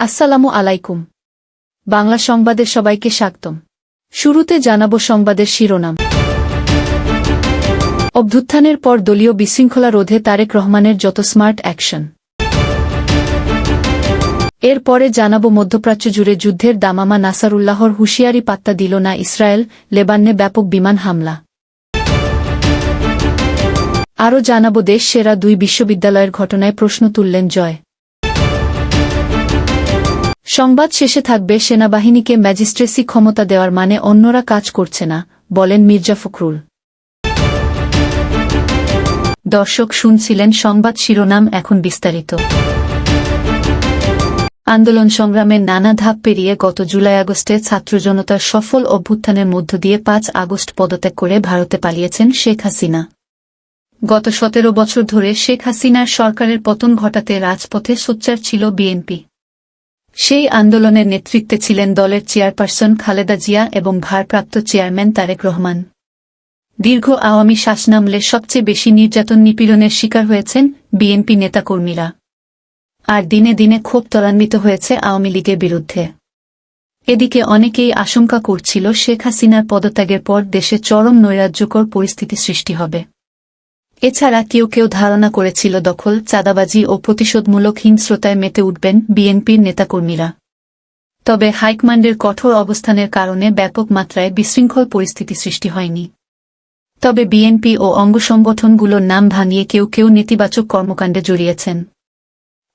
আসসালামু আলাইকুম। বাংলা সংবাদের সবাইকে স্বাগতম। শুরুতে জানাব সংবাদের শিরোনাম। অভ্যুত্থানের পর দলীয় বিশৃঙ্খলা রোধে তারেক রহমানের যত স্মার্ট অ্যাকশন। এরপরে জানাব মধ্যপ্রাচ্য জুড়ে যুদ্ধের দামামা নাসারুল্লাহর হুঁশিয়ারি পাত্তা দিল না ইসরায়েল, লেবাননে ব্যাপক বিমান হামলা। আরও জানাব দেশ সেরা দুই বিশ্ববিদ্যালয়ের ঘটনায় প্রশ্ন তুললেন জয়। সংবাদ শেষে থাকবে সেনাবাহিনীকে ম্যাজিস্ট্রেসি ক্ষমতা দেওয়ার মানে অন্যরা কাজ করছে না, বলেন মির্জা ফখরুল। দর্শক শুনছিলেন সংবাদ শিরোনাম এখন বিস্তারিত। আন্দোলন সংগ্রামের নানা ধাপ পেরিয়ে গত জুলাই আগস্টে ছাত্র জনতার সফল অভ্যুত্থানের মধ্য দিয়ে পাঁচ আগস্ট পদত্যাগ করে ভারতে পালিয়েছেন শেখ হাসিনা। গত সতেরো বছর ধরে শেখ হাসিনার সরকারের পতন ঘটাতে রাজপথে সোচ্চার ছিল বিএনপি। সেই আন্দোলনের নেতৃত্বে ছিলেন দলের চেয়ারপারসন খালেদা জিয়া এবং ভারপ্রাপ্ত চেয়ারম্যান তারেক রহমান। দীর্ঘ আওয়ামী শাসনামলে সবচেয়ে বেশি নির্যাতন নিপীড়নের শিকার হয়েছেন বিএনপি নেতাকর্মীরা। আর দিনে দিনে ক্ষোভ ত্বরান্বিত হয়েছে আওয়ামী লীগের বিরুদ্ধে। এদিকে অনেকেই আশঙ্কা করছিল শেখ হাসিনার পদত্যাগের পর দেশে চরম নৈরাজ্যকর পরিস্থিতি সৃষ্টি হবে। এছাড়া কেউ কেউ ধারণা করেছিল দখল, চাঁদাবাজি ও প্রতিশোধমূলক হিংস্রতায় মেতে উঠবেন বিএনপির নেতাকর্মীরা। তবে হাইকমান্ডের কঠোর অবস্থানের কারণে ব্যাপক মাত্রায় বিশৃঙ্খল পরিস্থিতি সৃষ্টি হয়নি। তবে বিএনপি ও অঙ্গ সংগঠনগুলোর নাম ভাঙিয়ে কেউ কেউ নেতিবাচক কর্মকাণ্ডে জড়িয়েছেন।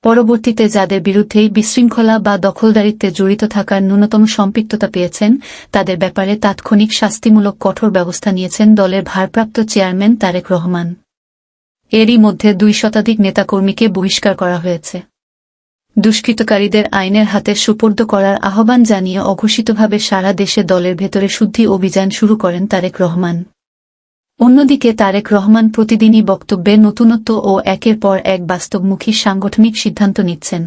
পরবর্তীতে যাদের বিরুদ্ধেই বিশৃঙ্খলা বা দখলদারিত্বে জড়িত থাকার ন্যূনতম সম্পৃক্ততা পেয়েছেন, তাদের ব্যাপারে তাৎক্ষণিক শাস্তিমূলক কঠোর ব্যবস্থা নিয়েছেন দলের ভারপ্রাপ্ত চেয়ারম্যান তারেক রহমান। এরই মধ্যে দুই শতাধিক নেতাকর্মীকে বহিষ্কার করা হয়েছে। দুষ্কৃতকারীদের আইনের হাতে সুপর্দ করার আহ্বান জানিয়ে অঘোষিতভাবে সারা দেশে দলের ভেতরে শুদ্ধি অভিযান শুরু করেন তারেক রহমান। অন্যদিকে তারেক রহমান প্রতিদিনই বক্তব্যে নতুনত্ব ও একের পর এক বাস্তবমুখী সাংগঠনিক সিদ্ধান্ত নিচ্ছেন।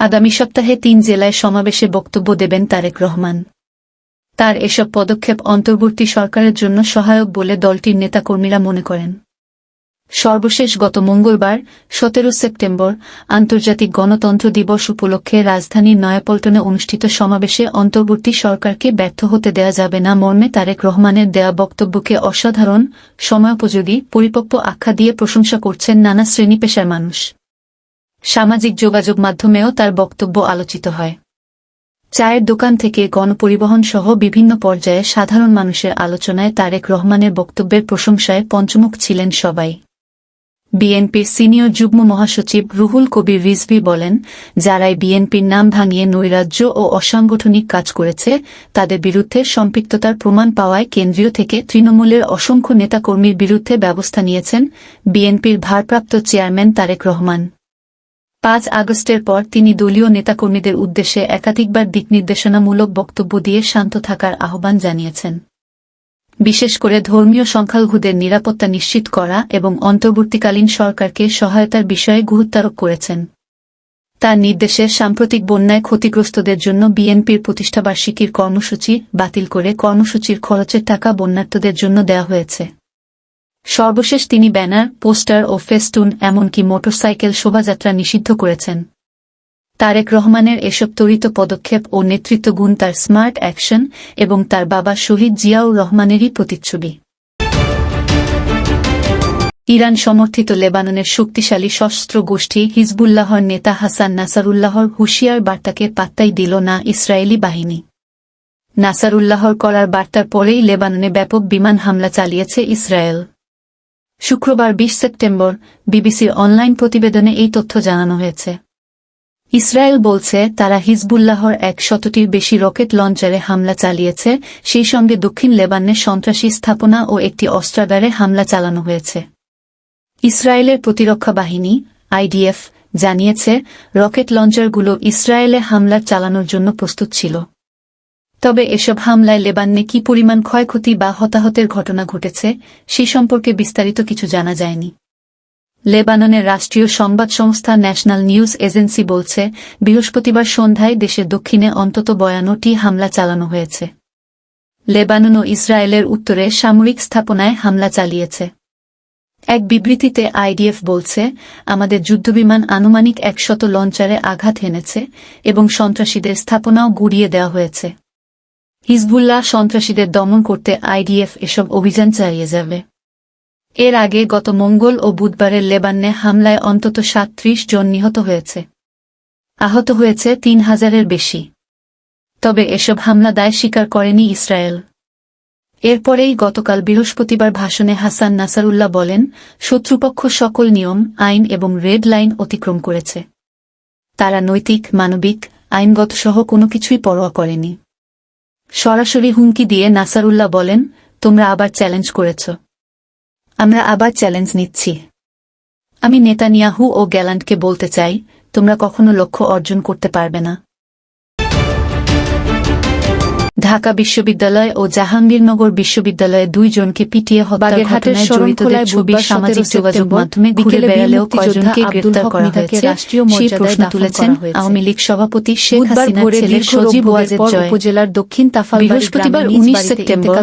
আগামী সপ্তাহে তিন জেলায় সমাবেশে বক্তব্য দেবেন তারেক রহমান। তার এসব পদক্ষেপ অন্তর্বর্তী সরকারের জন্য সহায়ক বলে দলটির নেতাকর্মীরা মনে করেন। সর্বশেষ গত মঙ্গলবার, সতেরো সেপ্টেম্বর, আন্তর্জাতিক গণতন্ত্র দিবস উপলক্ষে রাজধানীর নয়াপল্টনে অনুষ্ঠিত সমাবেশে অন্তর্বর্তী সরকারকে ব্যর্থ হতে দেয়া যাবে না মর্মে তারেক রহমানের দেয়া বক্তব্যকে অসাধারণ, সময়োপযোগী, পরিপক্ব আখ্যা দিয়ে প্রশংসা করছেন নানা শ্রেণি পেশার মানুষ। সামাজিক যোগাযোগ মাধ্যমেও তার বক্তব্য আলোচিত হয়। চায়ের দোকান থেকে গণপরিবহন সহ বিভিন্ন পর্যায়ে সাধারণ মানুষের আলোচনায় তারেক রহমানের বক্তব্যের প্রশংসায় পঞ্চমুখ ছিলেন সবাই। বিএনপির সিনিয়র যুগ্ম মহাসচিব রুহুল কবির রিজভি বলেন, যারাই বিএনপির নাম ভাঙিয়ে নৈরাজ্য ও অসাংগঠনিক কাজ করেছে, তাদের বিরুদ্ধে সম্পৃক্ততার প্রমাণ পাওয়ায় কেন্দ্রীয় থেকে তৃণমূলের অসংখ্য নেতাকর্মীর বিরুদ্ধে ব্যবস্থা নিয়েছেন বিএনপির ভারপ্রাপ্ত চেয়ারম্যান তারেক রহমান। পাঁচ আগস্টের পর তিনি দলীয় নেতাকর্মীদের উদ্দেশ্যে একাধিকবার দিকনির্দেশনামূলক বক্তব্য দিয়ে শান্ত থাকার আহ্বান জানিয়েছেন। বিশেষ করে ধর্মীয় সংখ্যালঘুদের নিরাপত্তা নিশ্চিত করা এবং অন্তর্বর্তীকালীন সরকারকে সহায়তার বিষয়ে গুরুত্বারোপ করেছেন। তার নির্দেশে সাম্প্রতিক বন্যায় ক্ষতিগ্রস্তদের জন্য বিএনপির প্রতিষ্ঠাবার্ষিকীর কর্মসূচি বাতিল করে কর্মসূচির খরচের টাকা বন্যার্থদের জন্য দেওয়া হয়েছে। সর্বশেষ তিনি ব্যানার, পোস্টার ও ফেস্টুন, এমনকি মোটরসাইকেল শোভাযাত্রা নিষিদ্ধ করেছেন। তারেক রহমানের এসব ত্বরিত পদক্ষেপ ও নেতৃত্বগুণ তার স্মার্ট অ্যাকশন এবং তার বাবা শহীদ জিয়াউর রহমানেরই প্রতিচ্ছবি। ইরান সমর্থিত লেবাননের শক্তিশালী সশস্ত্র গোষ্ঠী হিজবুল্লাহর নেতা হাসান নাসারুল্লাহর হুশিয়ার বার্তাকে পাত্তাই দিল না ইসরায়েলি বাহিনী। নাসারুল্লাহর করার বার্তার পরেই লেবাননে ব্যাপক বিমান হামলা চালিয়েছে ইসরায়েল। শুক্রবার বিশ সেপ্টেম্বর বিবিসির অনলাইন প্রতিবেদনে এই তথ্য জানানো হয়েছে। ইসরায়েল বলছে, তারা হিজবুল্লাহর এক শতটির বেশি রকেট লঞ্চারে হামলা চালিয়েছে, সেই সঙ্গে দক্ষিণ লেবাননে সন্ত্রাসী স্থাপনা ও একটি অস্ত্রাগারে হামলা চালানো হয়েছে। ইসরায়েলের প্রতিরক্ষা বাহিনী, আইডিএফ, জানিয়েছে, রকেট লঞ্চারগুলো ইসরায়েলে হামলা চালানোর জন্য প্রস্তুত ছিল। তবে এসব হামলায় লেবাননে কি পরিমাণ ক্ষয়ক্ষতি বা হতাহতের ঘটনা ঘটেছে, সে সম্পর্কে বিস্তারিত কিছু জানা যায়নি। লেবাননের রাষ্ট্রীয় সংবাদ সংস্থা ন্যাশনাল নিউজ এজেন্সি বলছে, বৃহস্পতিবার সন্ধ্যায় দেশের দক্ষিণে অন্তত বয়ানটি হামলা চালানো হয়েছে। লেবানন ও ইসরায়েলের উত্তরে সামরিক স্থাপনায় হামলা চালিয়েছে। এক বিবৃতিতে আইডিএফ বলছে, আমাদের যুদ্ধবিমান আনুমানিক একশত লঞ্চারে আঘাত হেনেছে এবং সন্ত্রাসীদের স্থাপনাও গুড়িয়ে দেওয়া হয়েছে। হিজবুল্লাহ সন্ত্রাসীদের দমন করতে আইডিএফ এসব অভিযান চালিয়ে যাবে। এর আগে গত মঙ্গল ও বুধবারের লেবাননে হামলায় অন্তত সাতত্রিশ জন নিহত হয়েছে। আহত হয়েছে তিন হাজারের বেশি। তবে এসব হামলা দায় স্বীকার করেনি ইসরায়েল। এরপরেই গতকাল বৃহস্পতিবার ভাষণে হাসান নাসারুল্লাহ বলেন, শত্রুপক্ষ সকল নিয়ম, আইন এবং রেড লাইন অতিক্রম করেছে। তারা নৈতিক, মানবিক আইনগত সহ কোনো কিছুই পরোয়া করেনি। সরাসরি হুমকি দিয়ে নাসারুল্লাহ বলেন, তোমরা আবার চ্যালেঞ্জ করেছ। আমরা আবার চ্যালেঞ্জ নিচ্ছি। আমি নেতানিয়াহু ও গ্যালান্টকে বলতে চাই, তোমরা কখনো লক্ষ্য অর্জন করতে পারবে না। ঢাকা বিশ্ববিদ্যালয় ও জাহাঙ্গীরনগর বিশ্ববিদ্যালয়ে দুইজনকে পিটিয়ে হত্যার বাগেরহাটের জড়িতদের ছবি সামাজিক যোগাযোগ মাধ্যমে ঘুরে বিকেলে বেড়ালেও কয়জনকে আব্দুল গ্রেফতার করা হয়েছে। রাষ্ট্রীয় সেই মর্যাদায় প্রশ্ন তুলেছেন। আওয়ামী লীগ সভাপতি শেখ হাসিনার ছেলে সজীব ওয়াজেদ জয়। উপজেলার দক্ষিণ তাফালবাড়ি বৃহস্পতিবার উনিশ সেপ্টেম্বর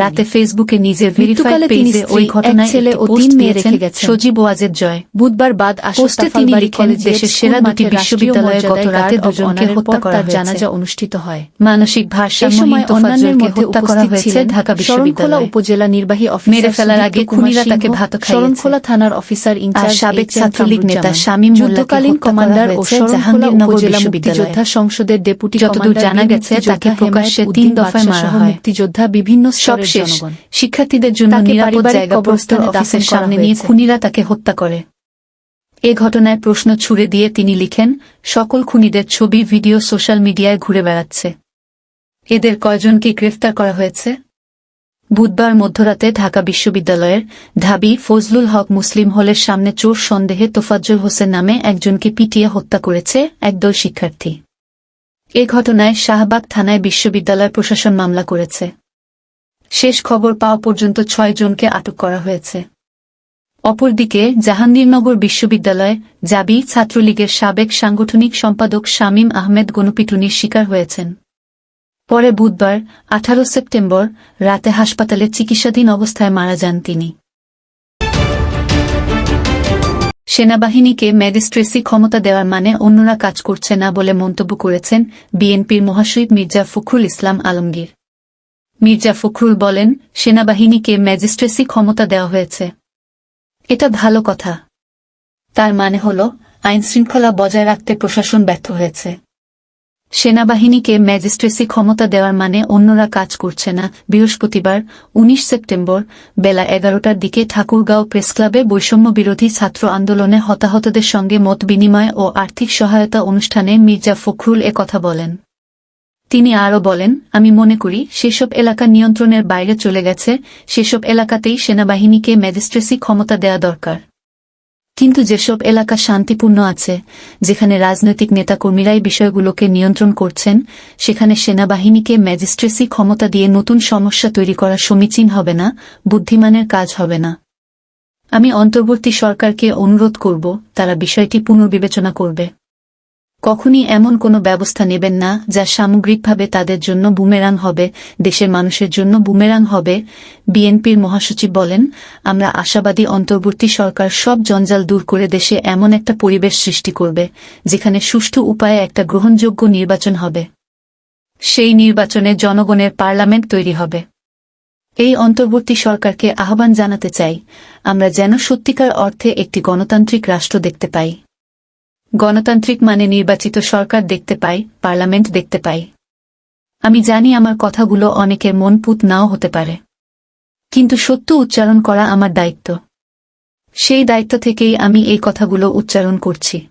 রাতে ফেসবুকে নিজের ভেরিফাইড পেজে ওই ঘটনায় ছেলে ও তিন মেয়ে রেখে গেছেন। সজীব ওয়াজেদ জয়। বুধবার বাদ পোস্টে তিনি লিখেন দেশের সেরা দুটি বিশ্ববিদ্যালয়ে গত রাতে দুজনকে হত্যা করা জানাজা অনুষ্ঠিত হয়। মানসিক এ ভারসাম্যহীন সময় অন্যান্যের মধ্যে হত্যা করা উপস্থিত হয়েছে ছিলেন ঢাকা বিশ্ববিদ্যালয়ে। উপজেলা নির্বাহী অফিসার মেরে ফেলার আগে খুনিরা তাকে। শরণখোলা থানার অফিসার ইনচার্জ সাবেক ছাত্রলীগ নেতা শামীম যুদ্ধকালীন কমান্ডার ও জাহাঙ্গীরনগর সংসদের ডেপুটি যতদূর জানা গেছে তাকে প্রকাশ্যে তিন দফায় মারা হয়। মুক্তিযোদ্ধা বিভিন্ন সব শেষ। শিক্ষার্থীদের জন্য নিরাপদ জায়গা প্রস্তুত অফিসের সামনে নিয়ে খুনিরা তাকে হত্যা করে। এ ঘটনায় প্রশ্ন ছুড়ে দিয়ে তিনি লিখেন সকল খুনিদের ছবি ভিডিও সোশ্যাল মিডিয়ায় ঘুরে বেড়াচ্ছে। এদের কয়জনকে গ্রেফতার করা হয়েছে? বুধবার মধ্যরাতে ঢাকা বিশ্ববিদ্যালয়ের ঢাবি ফজলুল হক মুসলিম হলের সামনে চোর সন্দেহে তোফাজ্জল হোসেন নামে একজনকে পিটিয়ে হত্যা করেছে একদল শিক্ষার্থী। এ ঘটনায় শাহবাগ থানায় বিশ্ববিদ্যালয় প্রশাসন মামলা করেছে। শেষ খবর পাওয়া পর্যন্ত ছয় জনকে আটক করা হয়েছে। অপরদিকে জাহাঙ্গীরনগর বিশ্ববিদ্যালয় জাবি ছাত্রলীগের সাবেক সাংগঠনিক সম্পাদক শামীম আহমেদ গণপিটুনির শিকার হয়েছেন। পরে বুধবার, আঠারো সেপ্টেম্বর, রাতে হাসপাতালে চিকিৎসাধীন অবস্থায় মারা যান তিনি। সেনাবাহিনীকে ম্যাজিস্ট্রেসি ক্ষমতা দেওয়ার মানে অন্যরা কাজ করছে না বলে মন্তব্য করেছেন বিএনপির মহাসচিব মির্জা ফখরুল ইসলাম আলমগীর। মির্জা ফখরুল বলেন, সেনাবাহিনীকে ম্যাজিস্ট্রেসি ক্ষমতা দেওয়া হয়েছে। এটা ভালো কথা। তার মানে হল, আইনশৃঙ্খলা বজায় রাখতে প্রশাসন ব্যর্থ হয়েছে। সেনাবাহিনীকে ম্যাজিস্ট্রেসি ক্ষমতা দেওয়ার মানে অন্যরা কাজ করছে না। বৃহস্পতিবার ১৯ সেপ্টেম্বর, বেলা এগারোটার দিকে ঠাকুরগাঁও প্রেসক্লাবে বৈষম্য বিরোধী ছাত্র আন্দোলনে হতাহতদের সঙ্গে মত বিনিময় ও আর্থিক সহায়তা অনুষ্ঠানে মির্জা ফখরুল কথা বলেন। তিনি আরও বলেন, আমি মনে করি, সেসব এলাকা নিয়ন্ত্রণের বাইরে চলে গেছে, সেসব এলাকাতেই সেনাবাহিনীকে ম্যাজিস্ট্রেসি ক্ষমতা দেয়া দরকার। কিন্তু যেসব এলাকা শান্তিপূর্ণ আছে, যেখানে রাজনৈতিক নেতাকর্মীরাই বিষয়গুলোকে নিয়ন্ত্রণ করছেন, সেখানে সেনাবাহিনীকে ম্যাজিস্ট্রেসি ক্ষমতা দিয়ে নতুন সমস্যা তৈরি করা সমীচীন হবে না, বুদ্ধিমানের কাজ হবে না। আমি অন্তর্বর্তী সরকারকে অনুরোধ করব, তারা বিষয়টি পুনর্বিবেচনা করবে। কখনই এমন কোনো ব্যবস্থা নেবেন না যা সামগ্রিকভাবে তাদের জন্য বুমেরাং হবে, দেশের মানুষের জন্য বুমেরাং হবে, বিএনপির মহাসচিব বলেন। আমরা আশাবাদী অন্তর্বর্তী সরকার সব জঞ্জাল দূর করে দেশে এমন একটা পরিবেশ সৃষ্টি করবে, যেখানে সুষ্ঠু উপায়ে একটা গ্রহণযোগ্য নির্বাচন হবে। সেই নির্বাচনে জনগণের পার্লামেন্ট তৈরি হবে। এই অন্তর্বর্তী সরকারকে আহ্বান জানাতে চাই, আমরা যেন সত্যিকার অর্থে একটি গণতান্ত্রিক রাষ্ট্র দেখতে পাই। গণতান্ত্রিক মানে নির্বাচিত সরকার দেখতে পাই, পার্লামেন্ট দেখতে পাই। আমি জানি আমার কথাগুলো অনেকের মন পুত নাও হতে পারে। কিন্তু সত্য উচ্চারণ করা আমার দায়িত্ব। সেই দায়িত্ব থেকেই আমি এই কথাগুলো উচ্চারণ করছি।